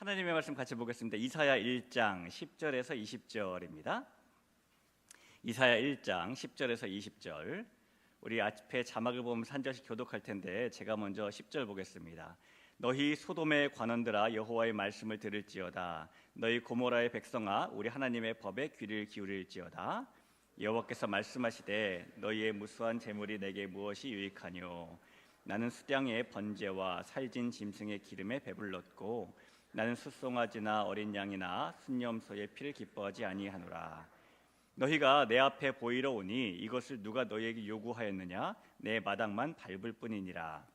하나님의 말씀 같이 보겠습니다. 이사야 1장 10절에서 20절입니다. 이사야 1장 10절에서 20절. 우리 앞에 자막을 보면 한 절씩 교독할 텐데 제가 먼저 10절 보겠습니다. 너희 소돔의 관원들아 여호와의 말씀을 들을지어다. 너희 고모라의 백성아 우리 하나님의 법에 귀를 기울일지어다. 여호와께서 말씀하시되 너희의 무수한 재물이 내게 무엇이 유익하뇨? 나는 수량의 번제와 살진 짐승의 기름에 배불렀고 나는 숫송아지나 어린 양이나 순념소의 피를 기뻐하지 아니하노라. 너희가 내 앞에 보이러 오니 이것을 누가 너희에게 요구하였느냐? 내 마당만 밟을 뿐이니라.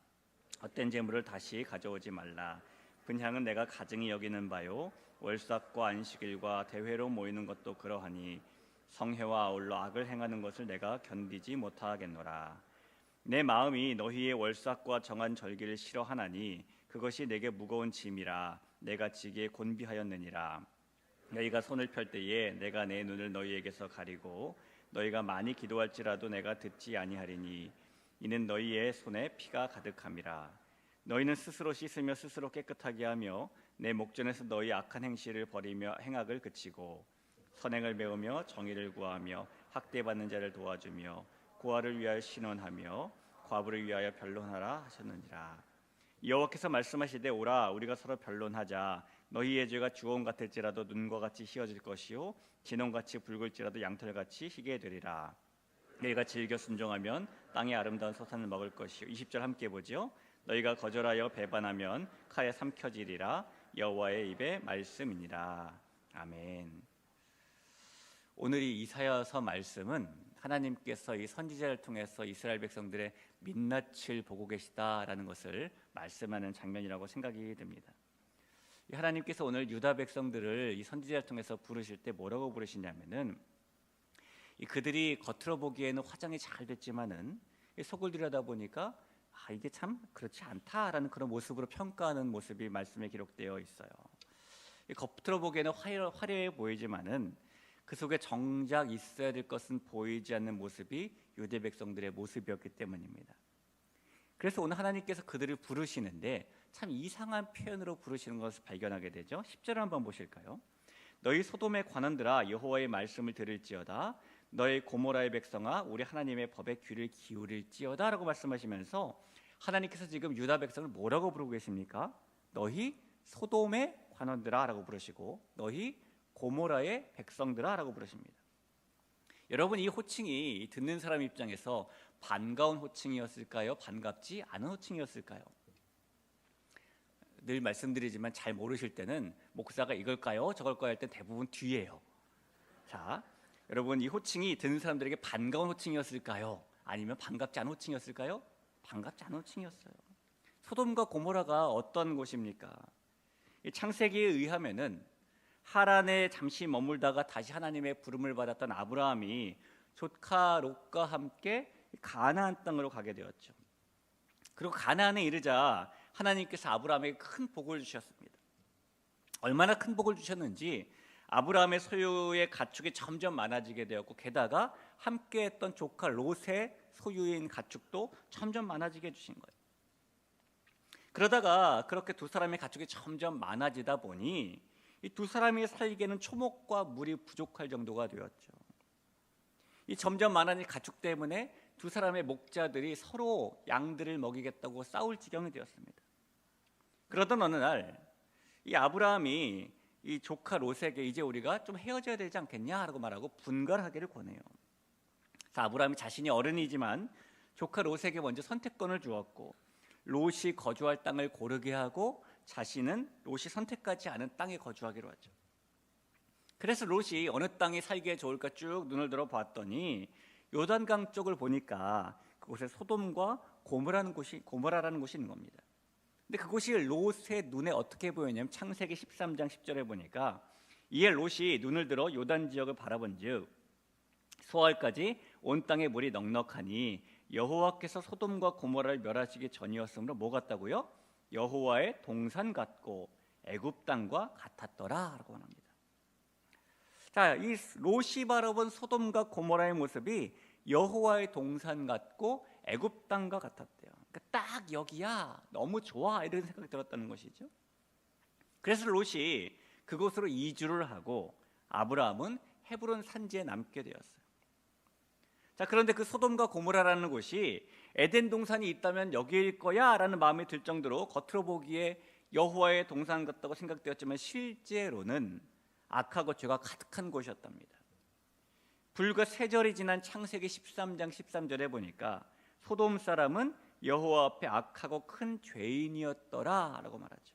헛된 재물을 다시 가져오지 말라. 분향은 내가 가증히 여기는 바요. 월삭과 안식일과 대회로 모이는 것도 그러하니 성회와 아울러 악을 행하는 것을 내가 견디지 못하겠노라. 내 마음이 너희의 월삭과 정한 절기를 싫어하나니 그것이 내게 무거운 짐이라 내가 지게 곤비하였느니라. 너희가 손을 펼 때에 내가 내 눈을 너희에게서 가리고 너희가 많이 기도할지라도 내가 듣지 아니하리니 이는 너희의 손에 피가 가득함이라. 너희는 스스로 씻으며 스스로 깨끗하게 하며 내 목전에서 너희 악한 행실을 버리며 행악을 그치고 선행을 배우며 정의를 구하며 학대받는 자를 도와주며 고아를 위하여 신원하며 과부를 위하여 변론하라 하셨느니라 여호와께서 말씀하시되 오라 우리가 서로 변론하자. 너희의 죄가 주홍 같을지라도 눈과 같이 희어질 것이요 진홍같이 붉을지라도 양털같이 희게 되리라. 너희가 즐겨 순종하면 땅의 아름다운 소산을 먹을 것이요. 20절 함께 보죠 너희가 거절하여 배반하면 칼에 삼켜지리라. 여호와의 입의 말씀이니라. 아멘. 오늘 이 이사야서 말씀은 하나님께서 이 선지자를 통해서 이스라엘 백성들의 민낯을 보고 계시다라는 것을 말씀하는 장면이라고 생각이 됩니다. 하나님께서 오늘 유다 백성들을 이 선지자를 통해서 부르실 때 뭐라고 부르시냐면은 그들이 겉으로 보기에는 화장이 잘 됐지만은 속을 들여다 보니까 아 이게 참 그렇지 않다라는 그런 모습으로 평가하는 모습이 말씀에 기록되어 있어요. 겉으로 보기에는 화려해 보이지만은 그 속에 정작 있어야 될 것은 보이지 않는 모습이 유대 백성들의 모습이었기 때문입니다. 그래서 오늘 하나님께서 그들을 부르시는데 참 이상한 표현으로 부르시는 것을 발견하게 되죠. 10절 한번 보실까요? 너희 소돔의 관원들아 여호와의 말씀을 들을지어다 너희 고모라의 백성아 우리 하나님의 법에 귀를 기울일지어다라고 말씀하시면서 하나님께서 지금 유다 백성을 뭐라고 부르고 계십니까? 너희 소돔의 관원들아라고 부르시고 너희 고모라의 백성들아라고 부르십니다. 여러분 이 호칭이 듣는 사람 입장에서 반가운 호칭이었을까요? 반갑지 않은 호칭이었을까요? 늘 말씀드리지만 잘 모르실 때는 목사가 이걸까요? 저걸까요? 할때 대부분 뒤에요. 자, 여러분 이 호칭이 듣는 사람들에게 반가운 호칭이었을까요? 아니면 반갑지 않은 호칭이었을까요? 반갑지 않은 호칭이었어요. 소돔과 고모라가 어떤 곳입니까? 창세기에 의하면은 하란에 잠시 머물다가 다시 하나님의 부름을 받았던 아브라함이 조카 롯과 함께 가나안 땅으로 가게 되었죠. 그리고 가나안에 이르자 하나님께서 아브라함에게 큰 복을 주셨습니다. 얼마나 큰 복을 주셨는지 아브라함의 소유의 가축이 점점 많아지게 되었고 게다가 함께했던 조카 롯의 소유인 가축도 점점 많아지게 해주신 거예요. 그러다가 그렇게 두 사람의 가축이 점점 많아지다 보니 이 두 사람이 살기에는 초목과 물이 부족할 정도가 되었죠. 이 점점 많아진 가축 때문에 두 사람의 목자들이 서로 양들을 먹이겠다고 싸울 지경이 되었습니다. 그러던 어느 날 이 아브라함이 이 조카 롯에게 이제 우리가 좀 헤어져야 되지 않겠냐라고 말하고 분갈하기를 권해요. 아브라함이 자신이 어른이지만 조카 롯에게 먼저 선택권을 주었고 롯이 거주할 땅을 고르게 하고 자신은 롯이 선택하지 않은 땅에 거주하기로 하죠. 그래서 롯이 어느 땅이 살기에 좋을까 쭉 눈을 들어 봤더니 요단강 쪽을 보니까 그곳에 소돔과 고모라는 곳이 고모라라는 곳이 있는 겁니다. 근데 그곳이 롯의 눈에 어떻게 보였냐면 창세기 13장 10절에 보니까 이에 롯이 눈을 들어 요단 지역을 바라본즉 소알까지 온 땅에 물이 넉넉하니 여호와께서 소돔과 고모라를 멸하시기 전이었으므로 뭐 같다고요? 여호와의 동산 같고 애굽 땅과 같았더라라고 합니다. 자, 이 롯이 바라본 소돔과 고모라의 모습이 여호와의 동산 같고 애굽 땅과 같았대요. 그러니까 딱 여기야. 너무 좋아. 이런 생각이 들었다는 것이죠. 그래서 롯이 그곳으로 이주를 하고 아브라함은 헤브론 산지에 남게 되었어요. 자, 그런데 그 소돔과 고모라라는 곳이 에덴 동산이 있다면 여기일 거야라는 마음이 들 정도로 겉으로 보기에 여호와의 동산 같다고 생각되었지만 실제로는 악하고 죄가 가득한 곳이었답니다. 불과 세 절이 지난 창세기 13장 13절에 보니까 소돔 사람은 여호와 앞에 악하고 큰 죄인이었더라라고 말하죠.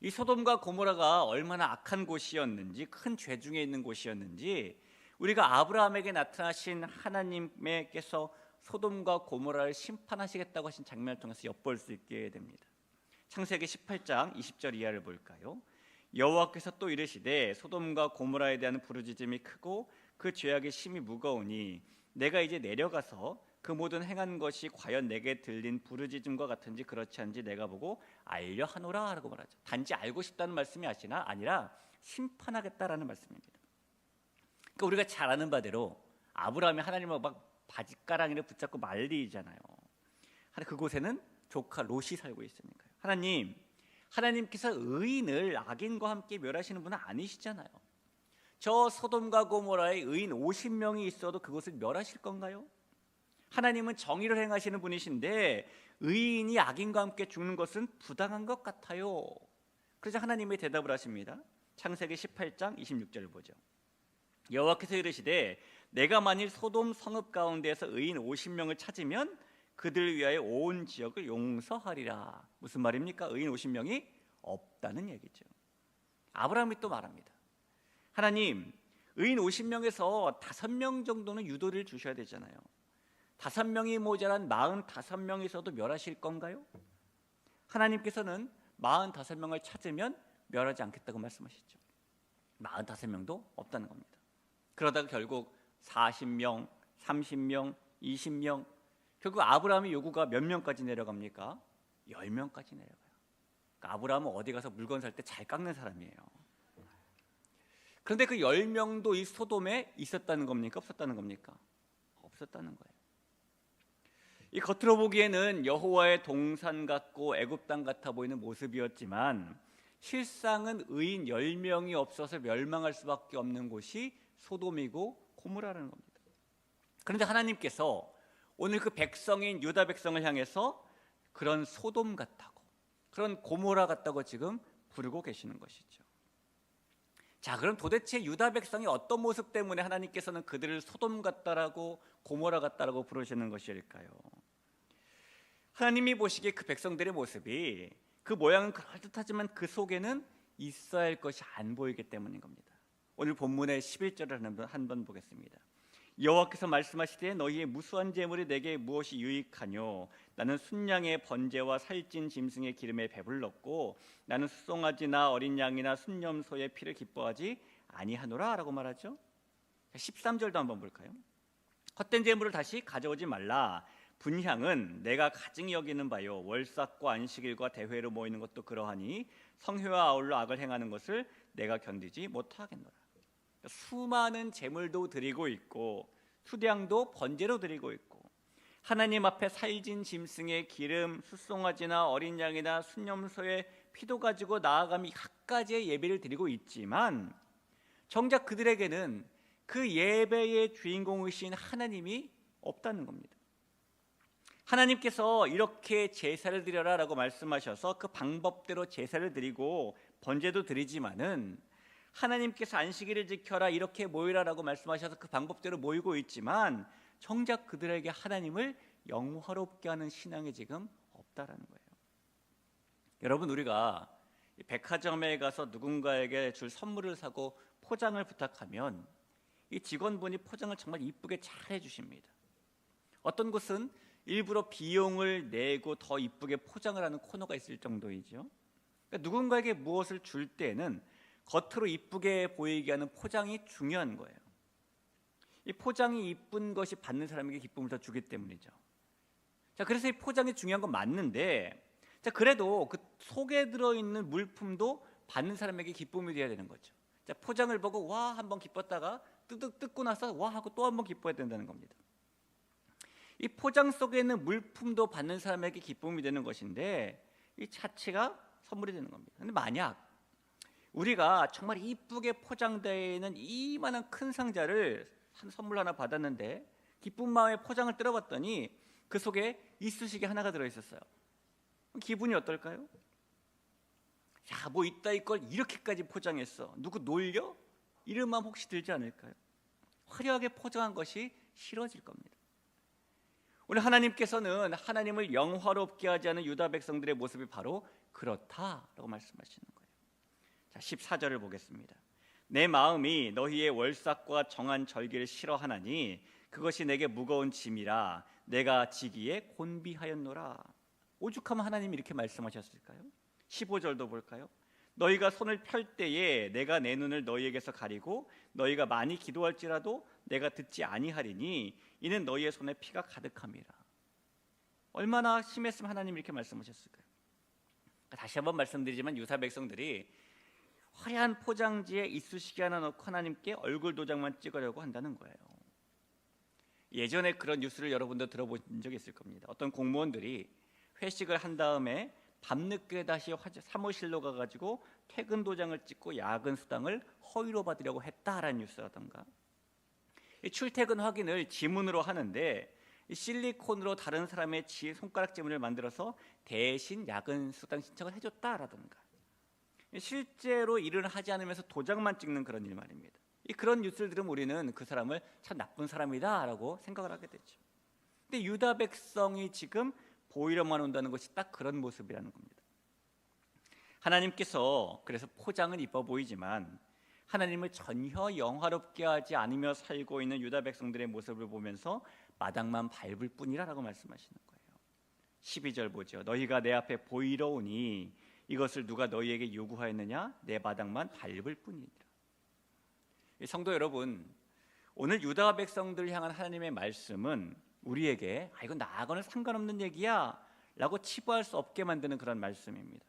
이 소돔과 고모라가 얼마나 악한 곳이었는지 큰 죄 중에 있는 곳이었는지 우리가 아브라함에게 나타나신 하나님께서 소돔과 고모라를 심판하시겠다고 하신 장면을 통해서 엿볼 수 있게 됩니다. 창세기 18장 20절 이하를 볼까요? 여호와께서 또 이르시되 소돔과 고모라에 대한 부르짖음이 크고 그 죄악이 심히 무거우니 내가 이제 내려가서 그 모든 행한 것이 과연 내게 들린 부르짖음과 같은지 그렇지 않은지 내가 보고 알려 하노라라고 말하죠. 단지 알고 싶다는 말씀이 아시나 아니라 심판하겠다라는 말씀입니다. 그러니까 우리가 잘 아는 바대로 아브라함이 하나님을 막 바지가랑이를 붙잡고 말리잖아요. 그곳에는 조카 롯이 살고 있으니까요. 하나님, 하나님께서 의인을 악인과 함께 멸하시는 분은 아니시잖아요. 저 소돔과 고모라에 의인 50명이 있어도 그것을 멸하실 건가요? 하나님은 정의를 행하시는 분이신데 의인이 악인과 함께 죽는 것은 부당한 것 같아요. 그래서 하나님이 대답을 하십니다. 창세기 18장 26절을 보죠. 여호와께서 이르시되 내가 만일 소돔 성읍 가운데에서 의인 50명을 찾으면 그들 위하여 온 지역을 용서하리라. 무슨 말입니까? 의인 50명이 없다는 얘기죠. 아브라함이 또 말합니다. 하나님, 의인 50명에서 5명 정도는 유도를 주셔야 되잖아요. 5명이 모자란 45명이 있어도 멸하실 건가요? 하나님께서는 45명을 찾으면 멸하지 않겠다고 말씀하시죠. 45명도 없다는 겁니다. 그러다가 결국 40명, 30명, 20명 결국 아브라함의 요구가 몇 명까지 내려갑니까? 10명까지 내려가요. 그러니까 아브라함은 어디 가서 물건 살 때 잘 깎는 사람이에요. 그런데 그 10명도 이 소돔에 있었다는 겁니까? 없었다는 겁니까? 없었다는 거예요. 이 겉으로 보기에는 여호와의 동산 같고 애굽 땅 같아 보이는 모습이었지만 실상은 의인 10명이 없어서 멸망할 수밖에 없는 곳이 소돔이고 고무라는 겁니다. 그런데 하나님께서 오늘 그 백성인 유다 백성을 향해서 그런 소돔 같다고 그런 고모라 같다고 지금 부르고 계시는 것이죠. 자, 그럼 도대체 유다 백성이 어떤 모습 때문에 하나님께서는 그들을 소돔 같다라고 고모라 같다라고 부르시는 것일까요? 하나님이 보시기에 그 백성들의 모습이 그 모양은 그럴듯하지만 그 속에는 있어야 할 것이 안 보이기 때문인 겁니다. 오늘 본문의 11절을 한번 보겠습니다. 여호와께서 말씀하시되 너희의 무수한 재물이 내게 무엇이 유익하뇨 나는 순양의 번제와 살찐 짐승의 기름에 배불렀고 나는 수송아지나 어린 양이나 순념소의 피를 기뻐하지 아니하노라라고 말하죠. 13절도 한번 볼까요? 헛된 재물을 다시 가져오지 말라. 분향은 내가 가증히 여기는 바요 월삭과 안식일과 대회로 모이는 것도 그러하니 성회와 아울러 악을 행하는 것을 내가 견디지 못하겠노라. 수많은 재물도 드리고 있고 수량도 번제로 드리고 있고 하나님 앞에 살진 짐승의 기름, 숫송아지나 어린 양이나 순념소의 피도 가지고 나아가며 각가지의 예배를 드리고 있지만 정작 그들에게는 그 예배의 주인공이신 하나님이 없다는 겁니다. 하나님께서 이렇게 제사를 드려라라고 말씀하셔서 그 방법대로 제사를 드리고 번제도 드리지만은 하나님께서 안식일을 지켜라 이렇게 모이라라고 말씀하셔서 그 방법대로 모이고 있지만 정작 그들에게 하나님을 영화롭게 하는 신앙이 지금 없다라는 거예요. 여러분 우리가 백화점에 가서 누군가에게 줄 선물을 사고 포장을 부탁하면 이 직원분이 포장을 정말 이쁘게 잘 해주십니다. 어떤 곳은 일부러 비용을 내고 더 이쁘게 포장을 하는 코너가 있을 정도이죠. 그러니까 누군가에게 무엇을 줄 때는 겉으로 이쁘게 보이게 하는 포장이 중요한 거예요. 이 포장이 이쁜 것이 받는 사람에게 기쁨을 더 주기 때문이죠. 자, 그래서 이 포장이 중요한 건 맞는데, 자, 그래도 그 속에 들어있는 물품도 받는 사람에게 기쁨이 되어야 되는 거죠. 자, 포장을 보고 와 한번 기뻤다가 뜯, 뜯고 나서 와 하고 또 한번 기뻐야 된다는 겁니다. 이 포장 속에 있는 물품도 받는 사람에게 기쁨이 되는 것인데 이 자체가 선물이 되는 겁니다. 근데 만약 우리가 정말 이쁘게 포장되어 있는 이만한 큰 상자를 한 선물 하나 받았는데 기쁜 마음에 포장을 뜯어봤더니 그 속에 이쑤시개 하나가 들어 있었어요. 기분이 어떨까요? 야, 뭐 이따 이걸 이렇게까지 포장했어. 누구 놀려? 이런 마음 혹시 들지 않을까요? 화려하게 포장한 것이 싫어질 겁니다. 오늘 하나님께서는 하나님을 영화롭게 하지 않은 유다 백성들의 모습이 바로 그렇다라고 말씀하시는 거예요. 자, 14절을 보겠습니다. 내 마음이 너희의 월삭과 정한 절기를 싫어하나니 그것이 내게 무거운 짐이라 내가 지기에 곤비하였노라. 오죽하면 하나님이 이렇게 말씀하셨을까요? 15절도 볼까요? 너희가 손을 펼 때에 내가 내 눈을 너희에게서 가리고 너희가 많이 기도할지라도 내가 듣지 아니하리니 이는 너희의 손에 피가 가득함이라. 얼마나 심했으면 하나님 이렇게 말씀하셨을까요? 다시 한번 말씀드리지만 유사 백성들이 화려한 포장지에 이쑤시개 하나 넣고 하나님께 얼굴 도장만 찍으려고 한다는 거예요. 예전에 그런 뉴스를 여러분도 들어본 적이 있을 겁니다. 어떤 공무원들이 회식을 한 다음에 밤늦게 다시 사무실로 가가지고 퇴근 도장을 찍고 야근 수당을 허위로 받으려고 했다라는 뉴스라던가 출퇴근 확인을 지문으로 하는데 실리콘으로 다른 사람의 손가락 지문을 만들어서 대신 야근 수당 신청을 해줬다라던가 실제로 일을 하지 않으면서 도장만 찍는 그런 일 말입니다. 그런 뉴스를 들으면 우리는 그 사람을 참 나쁜 사람이다라고 생각을 하게 되죠. 근데 유다 백성이 지금 보이러만 온다는 것이 딱 그런 모습이라는 겁니다. 하나님께서 그래서 포장은 이뻐 보이지만 하나님을 전혀 영화롭게 하지 않으며 살고 있는 유다 백성들의 모습을 보면서 마당만 밟을 뿐이라라고 말씀하시는 거예요. 12절 보죠. 너희가 내 앞에 보이러 오니 이것을 누가 너희에게 요구하였느냐? 내 마당만 밟을 뿐이니라. 성도 여러분, 오늘 유다 백성들 향한 하나님의 말씀은 우리에게 아 이건 나하고는 상관없는 얘기야라고 치부할 수 없게 만드는 그런 말씀입니다.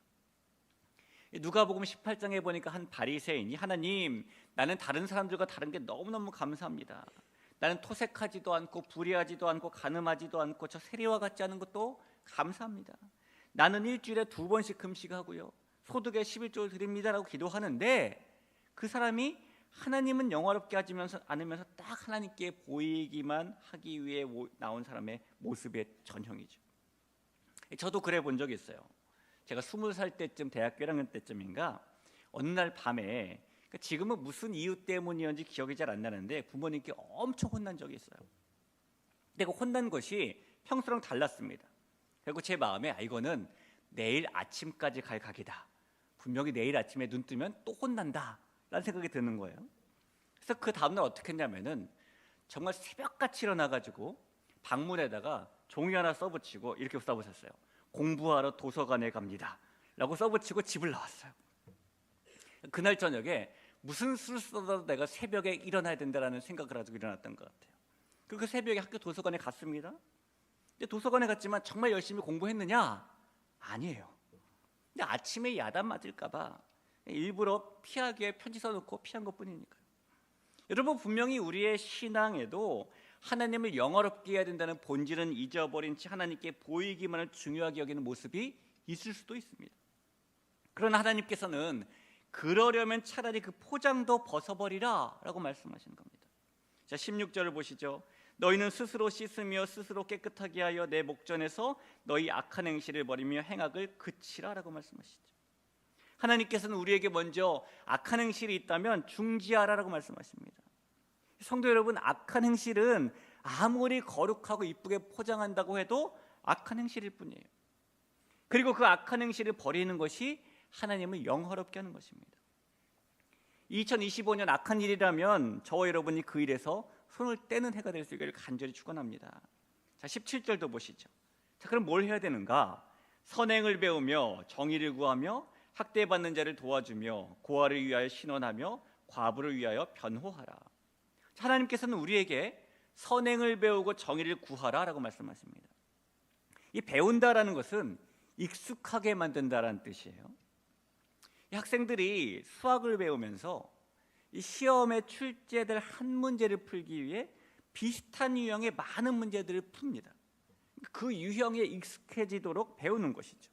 누가복음 18장에 보니까 한 바리새인이 하나님 나는 다른 사람들과 다른 게 너무너무 감사합니다. 나는 토색하지도 않고 불의하지도 않고 가늠하지도 않고 저 세리와 같지 않은 것도 감사합니다. 나는 일주일에 두 번씩 금식하고요. 소득의 11조를 드립니다라고 기도하는데 그 사람이 하나님은 영화롭게 하지 않으면서 딱 하나님께 보이기만 하기 위해 나온 사람의 모습의 전형이죠. 저도 그래 본 적이 있어요. 제가 스물 살 때쯤 대학교 1학년 때쯤인가 어느 날 밤에 그러니까 지금은 무슨 이유 때문이었는지 기억이 잘 안 나는데 부모님께 엄청 혼난 적이 있어요. 근데 그 혼난 것이 평소랑 달랐습니다. 그리고 제 마음에 아 이거는 내일 아침까지 갈 각이다. 분명히 내일 아침에 눈 뜨면 또 혼난다. 라는 생각이 드는 거예요. 그래서 그 다음날 어떻게 했냐면은 정말 새벽같이 일어나가지고 방문에다가 종이 하나 써붙이고 이렇게 써붙였어요. 공부하러 도서관에 갑니다. 라고 써붙이고 집을 나왔어요. 그날 저녁에 무슨 수를 써도 내가 새벽에 일어나야 된다라는 생각을 가지고 일어났던 것 같아요. 그 새벽에 학교 도서관에 갔습니다. 근데 도서관에 갔지만 정말 열심히 공부했느냐? 아니에요. 근데 아침에 야단 맞을까봐 일부러 위해 편지 써놓고 피한 것 뿐이니까요. 여러분 분명히 우리의 신앙에도 하나님을 영어롭게 해야 된다는 본질은 잊어버린 채 하나님께 보이기만을 중요하게 여기는 모습이 있을 수도 있습니다. 그러나 하나님께서는 그러려면 차라리 그 포장도 벗어버리라 라고 말씀하시는 겁니다. 자, 16절을 보시죠. 너희는 스스로 씻으며 스스로 깨끗하게 하여 내 목전에서 너희 악한 행실을 버리며 행악을 그치라라고 말씀하시죠. 하나님께서는 우리에게 먼저 악한 행실이 있다면 중지하라라고 말씀하십니다. 성도 여러분, 악한 행실은 아무리 거룩하고 이쁘게 포장한다고 해도 악한 행실일 뿐이에요. 그리고 그 악한 행실을 버리는 것이 하나님을 영화롭게 하는 것입니다. 2025년 악한 일이라면 저와 여러분이 그 일에서 손을 떼는 해가 될 수 있기를 간절히 축원합니다. 자, 17절도 보시죠. 자, 그럼 뭘 해야 되는가? 선행을 배우며 정의를 구하며 학대받는 자를 도와주며 고아를 위하여 신원하며 과부를 위하여 변호하라. 하나님께서는 우리에게 선행을 배우고 정의를 구하라라고 말씀하십니다. 이 배운다라는 것은 익숙하게 만든다라는 뜻이에요. 학생들이 수학을 배우면서 이 시험에 출제될 한 문제를 풀기 위해 비슷한 유형의 많은 문제들을 풉니다. 그 유형에 익숙해지도록 배우는 것이죠.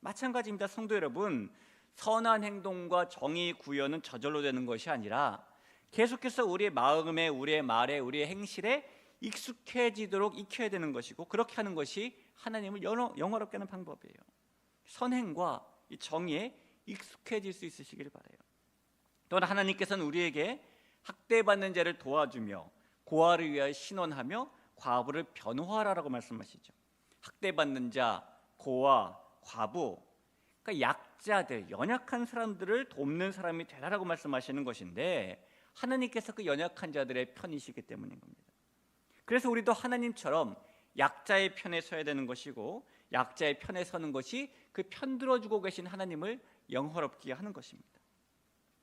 마찬가지입니다. 성도 여러분, 선한 행동과 정의 구현은 저절로 되는 것이 아니라 계속해서 우리의 마음에, 우리의 말에, 우리의 행실에 익숙해지도록 익혀야 되는 것이고 그렇게 하는 것이 하나님을 영어, 영화롭게 하는 방법이에요. 선행과 이 정의에 익숙해질 수 있으시기를 바래요. 또한 하나님께서는 우리에게 학대받는 자를 도와주며 고아를 위하여 신원하며 과부를 변호하라라고 말씀하시죠. 학대받는 자, 고아, 과부, 그러니까 약자들, 연약한 사람들을 돕는 사람이 되라라고 말씀하시는 것인데 하나님께서 그 연약한 자들의 편이시기 때문인 겁니다. 그래서 우리도 하나님처럼 약자의 편에 서야 되는 것이고 약자의 편에 서는 것이 그 편들어주고 계신 하나님을 영화롭게 하는 것입니다.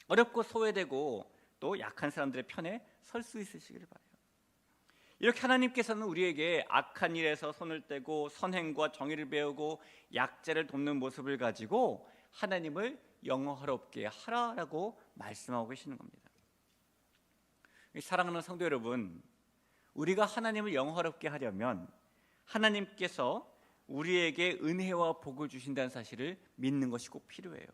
어렵고 소외되고 또 약한 사람들의 편에 설 수 있으시기를 바래요. 이렇게 하나님께서는 우리에게 악한 일에서 손을 떼고 선행과 정의를 배우고 약자를 돕는 모습을 가지고 하나님을 영화롭게 하라라고 말씀하고 계시는 겁니다. 사랑하는 성도 여러분, 우리가 하나님을 영화롭게 하려면 하나님께서 우리에게 은혜와 복을 주신다는 사실을 믿는 것이 꼭 필요해요.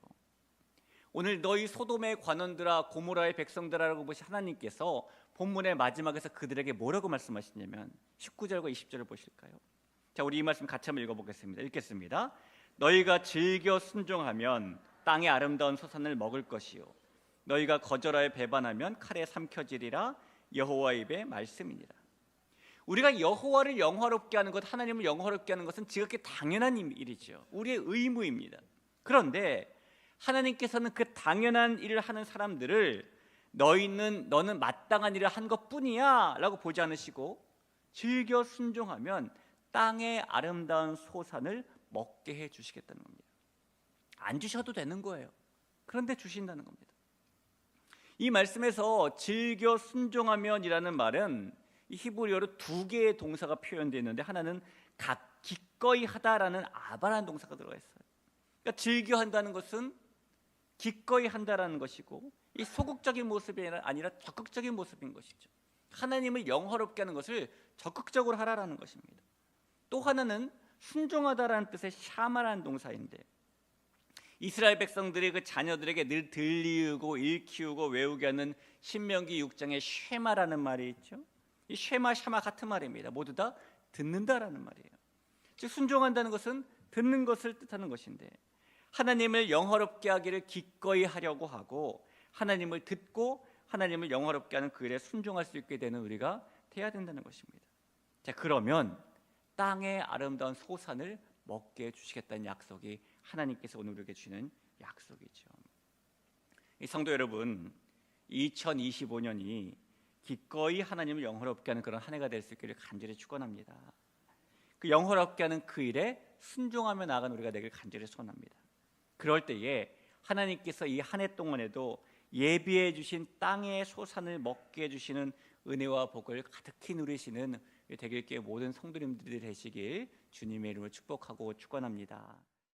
오늘 너희 소돔의 관원들아 고모라의 백성들아라고 보시 하나님께서 본문의 마지막에서 그들에게 뭐라고 말씀하시냐면 19절과 20절을 보실까요? 자, 우리 이 말씀 같이 한번 읽어보겠습니다. 읽겠습니다. 너희가 즐겨 순종하면 땅의 아름다운 소산을 먹을 것이요 너희가 거절하여 배반하면 칼에 삼켜지리라 여호와 입의 말씀이니라. 우리가 여호와를 영화롭게 하는 것, 하나님을 영화롭게 하는 것은 지극히 당연한 일이죠. 우리의 의무입니다. 그런데 하나님께서는 그 당연한 일을 하는 사람들을 너희는 너는 마땅한 일을 한 것뿐이야라고 보지 않으시고 즐겨 순종하면 땅의 아름다운 소산을 먹게 해 주시겠다는 겁니다. 안 주셔도 되는 거예요. 그런데 주신다는 겁니다. 이 말씀에서 즐겨 순종하면이라는 말은 히브리어로 두 개의 동사가 표현되어 있는데 하나는 각 기꺼이 하다라는 아바라는 동사가 들어가 있어요. 그러니까 즐겨 한다는 것은 기꺼이 한다라는 것이고 이 소극적인 모습이 아니라 적극적인 모습인 것이죠. 하나님을 영화롭게 하는 것을 적극적으로 하라라는 것입니다. 또 하나는 순종하다라는 뜻의 샤마라는 동사인데 이스라엘 백성들이 그 자녀들에게 늘 들리우고 일키우고 외우게 하는 신명기 6장에 쉐마라는 말이 있죠. 이 쉐마 샤마 같은 말입니다. 모두 다 듣는다라는 말이에요. 즉 순종한다는 것은 듣는 것을 뜻하는 것인데 하나님을 영화롭게 하기를 기꺼이 하려고 하고 하나님을 듣고 하나님을 영화롭게 하는 그 일에 순종할 수 있게 되는 우리가 돼야 된다는 것입니다. 자, 그러면 땅의 아름다운 소산을 먹게 해 주시겠다는 약속이 하나님께서 오늘 우리에게 주는 약속이죠. 이 성도 여러분, 2025년이 기꺼이 하나님을 영화롭게 하는 그런 한 해가 될 수 있기를 간절히 축원합니다. 그 영화롭게 하는 그 일에 순종하며 나아간 우리가 되길 간절히 소원합니다. 그럴 때에 하나님께서 이 한 해 동안에도 예비해 주신 땅의 소산을 먹게 해 주시는 은혜와 복을 가득히 누리시는 게 모든 성도님들이 되시길 주님의 이름으로 축복하고 축원합니다.